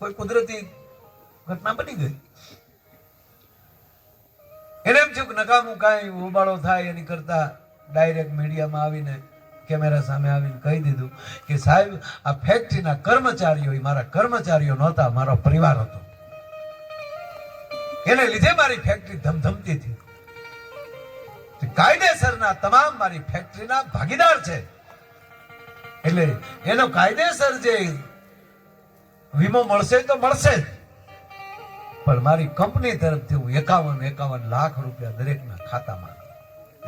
કોઈ કુદરતી ઘટના બની ગઈ? એને એમ થયું કે નકામું કાંઈ ઉબાળો થાય એની કરતા ડાયરેક્ટ મીડિયામાં આવીને કેમેરા સામે આવીને કહી દીધું કે સાહેબ, આ ફેક્ટરીના કર્મચારીઓ મારા કર્મચારીઓ નહોતા, મારો પરિવાર હતો. એને લીધે મારી ફેક્ટરી ધમધમતી હતી કાયદેસરના તમામ મારી ફેક્ટરીના ભાગીદાર છે. એટલે એનો કાયદેસર જે વીમો મળશે તો મળશે જ. પણ મારી કંપની તરફથી હું એકાવન એકાવન લાખ રૂપિયા દરેકના ખાતામાં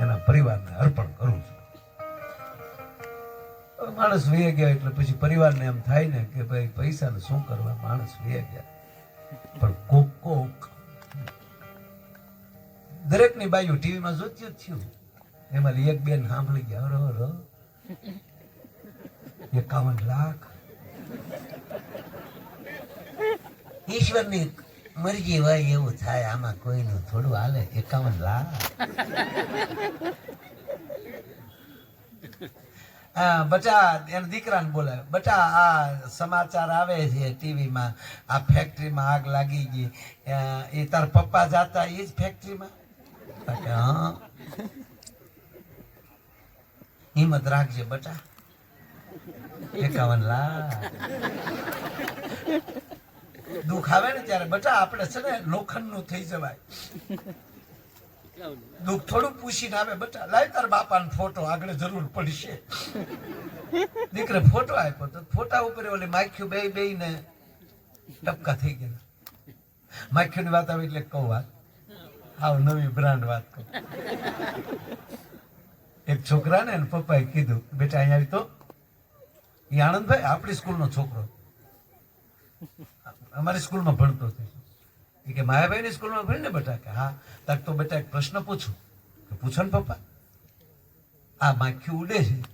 એના પરિવારને અર્પણ કરું છું. માણસ વે ગયા એટલે પછી પરિવારને એમ થાય ને કે ભાઈ પૈસાને શું કરવા માણસ વે ગયા. પણ કોક કોક દરેકની બાજુ ટીવીમાં જોતી જ થયું. એમાં એક બેન સાંભળી ગયા અરે અરે એકાવન લાખ. ઈશ્વરની મરજી હોય એવું થાય, આમાં કોઈનું થોડું હાલે, એકાવન લાખ. હા બચા એના દીકરાને બોલે બચા આ સમાચાર આવે છે ટીવીમાં, આ ફેક્ટરીમાં આગ લાગી ગઈ. એ તાર પપ્પા જાતા એ જ ફેક્ટરીમાં હિંમત રાખજે, બટા. એકાવન લાખ. દુઃખ આવે ને ત્યારે બટા આપણે છે ને લોખંડનું થઈ જવાય. દુઃખ થોડું પૂછીને આવે બટા, લાય તાર બાપાનો ફોટો આગળ જરૂર પડશે. દીકરે ફોટો આપ્યો તો ફોટા ઉપર ઓલી માખ્યું બે બે ને ટપકા થઈ ગયા. માખ્યુંની વાત આવે એટલે કહું વાત. આવ નવી બ્રાન્ડ વાત કહું એક છોકરાને ને પપ્પાએ કીધું, બેટા અહીંયા આવી તો. એ આનંદભાઈ આપણી સ્કૂલનો છોકરો. અમારી સ્કૂલમાં ભણતો કે માયાભાઈની સ્કૂલમાં ભણીને બેટા કે હા તાક તો બેટા એક પ્રશ્ન પૂછું. કે પૂછો ને પપ્પા. આ માખ્યું ઉડે છે.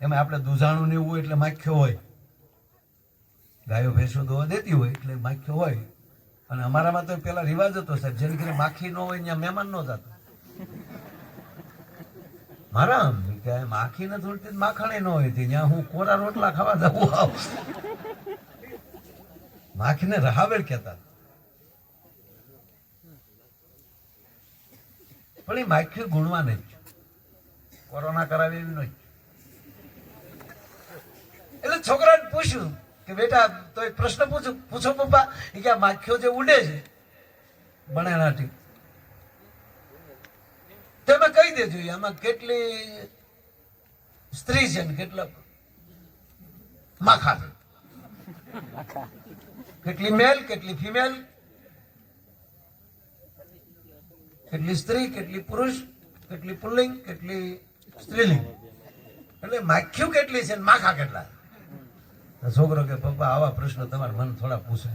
એમાં આપણે દુધાણું ને એવું એટલે માખ્યો હોય. ગાયો, ભેંસો દોવા દેતી હોય એટલે માખ્યો હોય. અને અમારામાં તો પેલા રિવાજ હતો સાહેબ, જેની ઘરે માખી ન હોય ત્યાં મહેમાન ન જતો. મારા માખી ને થોડી માખણે ન હોય ત્યાં. હું કોરા રોટલા ખાવા જવું આવું. માખીને રહાવેળ કહેતા. પણ એ માખી ગુણવા નહીં. કોરોના કરાવી એવી નહીં. એટલે છોકરાને પૂછ્યું કે બેટા, તો એક પ્રશ્ન પૂછું. પૂછો પપ્પા, એ કે આ માખીઓ જે ઉડે છે બનેનાથી તમે કહી દેજો આમાં કેટલી સ્ત્રી છે ને કેટલા માખા છે. કેટલી મેલ કેટલી ફિમેલ કેટલી સ્ત્રી, કેટલી પુરુષ, કેટલી પુલ્લિંગ, કેટલી સ્ત્રીલિંગ? એટલે માખ્યું કેટલી છે માખા કેટલા? છોકરો કે, પપ્પા, આવા પ્રશ્ન તમારા મન થોડા પૂછે.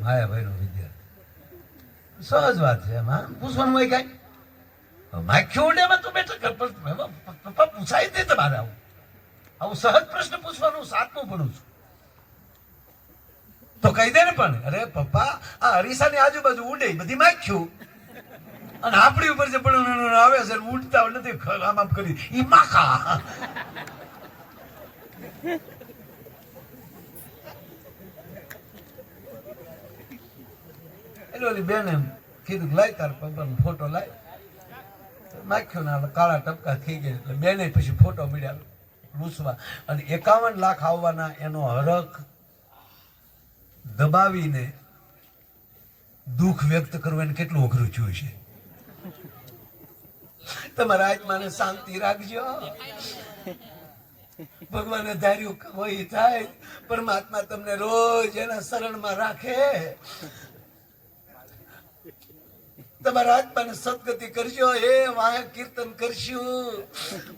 માયાભાઈ નો વિદ્યાર્થી. સહજ વાત છે એમાં પૂછવાનું હોય કઈ? માખ્યું ઉડેમાં તો બેઠા પપ્પા પૂછાય જ નહીં તમારે આવું. આવું સહજ પ્રશ્ન પૂછવાનું સાતમું ભણું છું તો કહી દે ને પણ, અરે પપ્પા, આ અરીસાની આજુબાજુ ઉડે બધી માખ્યું. અને આપણી ઉપર જે પણ આવે છે ઉડતા નથી આમ આમ કરી, ઈ માખા. એટલે ઓલી બેન એમ કીધું લાય તાર પપ્પાનો ફોટો લાય. નાખ્યો ને કાળા ટપકા થઈ ગયા, એટલે બેને પછી ફોટો મળ્યા લૂસવા. અને એકાવન લાખ આવવાના એનો હરખ દબાવીને દુઃખ વ્યક્ત કરવું એને કેટલું અઘરું થયું છે. તમારા આત્માને શાંતિ રાખજો. ભગવાને ધાર્યું હોય થાય. પરમાત્મા તમને રોજ એના શરણમાં રાખે. તમારા આત્માને સદગતિ કરજો. એ વાહે કીર્તન કરશું.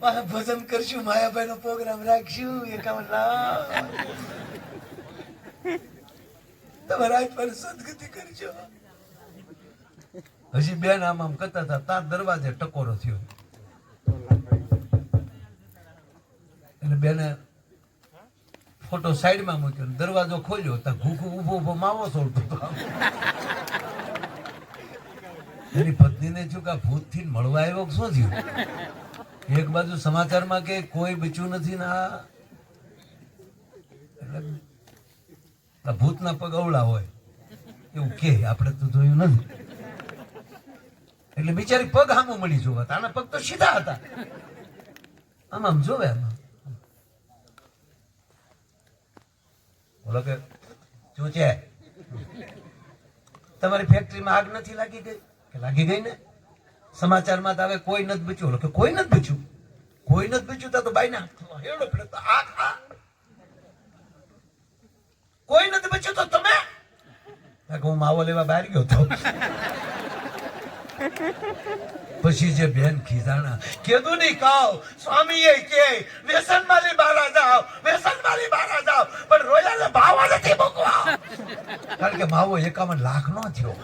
વાહે ભજન કરશું. માયાભાઈ નો પ્રોગ્રામ રાખશું. એકાવન લાખ તમારા આત્માને સદગતિ કરજો. હજી બેન આમ આમ કરતા હતા, તાર દરવાજે ટકોરો થયો. એટલે બેને ફોટો સાઈડમાં મૂક્યો દરવાજો ખોલ્યો તો ઘૂઘું ઊભો ઊભો માવો સોલતો એની પત્નીને થયું કે ભૂત ભૂતથી મળવા આવ્યો શું થયું? એક બાજુ સમાચારમાં કે કોઈ બચ્યું નથી ને આ. એટલે ભૂતના પગ અવળા હોય. એવું કે, આપણે તો જોયું નથી. એટલે બિચારી પગ હામું મળી જોવા આના પગ તો સીધા હતા. આમ આમ જોવે આમાં બોલો કે, શું છે? તમારી ફેક્ટરીમાં આગ નથી લાગી ગઈ? કે લાગી ગઈ ને? સમાચારમાં તો હવે કોઈ નથી બચ્યું. કે કોઈ નથી બચ્યું? કોઈ નથી બચ્યું તો બાઈ ના હેડો ફેડો આગ. કોઈ નથી બચ્યું તો તમે? હું માવો લેવા બહાર ગયો તો. પછી જે બેન ખીજાણા કેદું નહીં, કહો. સ્વામી એ કે વ્યસન માલી બારા જાઓ વ્યસન માલી બારા જાઓ. પણ રોયાને ભાવ નથી મૂકવા. કારણ કે માવો એકાવન લાખ નો થયો.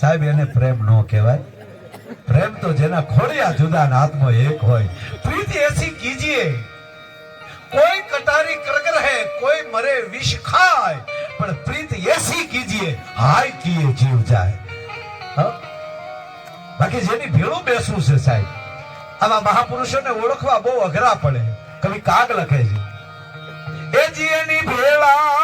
સાહેબ, એને પ્રેમ નો કહેવાય. પ્રેમ તો જેના ખોડિયા જુદા હાથમાં એક હોય. પ્રીતિ એસી કીજીએ. કોઈ કટારી કરગ રહે, કોઈ મરે વિષ ખાય, પણ પ્રીત એસી કીજીએ, હાય કીએ જીવ જાય હ? બાકી જેની ભેળું બેસવું છે સાહેબ, આવા મહાપુરુષોને ઓળખવા બહુ અઘરા પડે કવિ કાગ લખે છે, એ જીએની ભેળા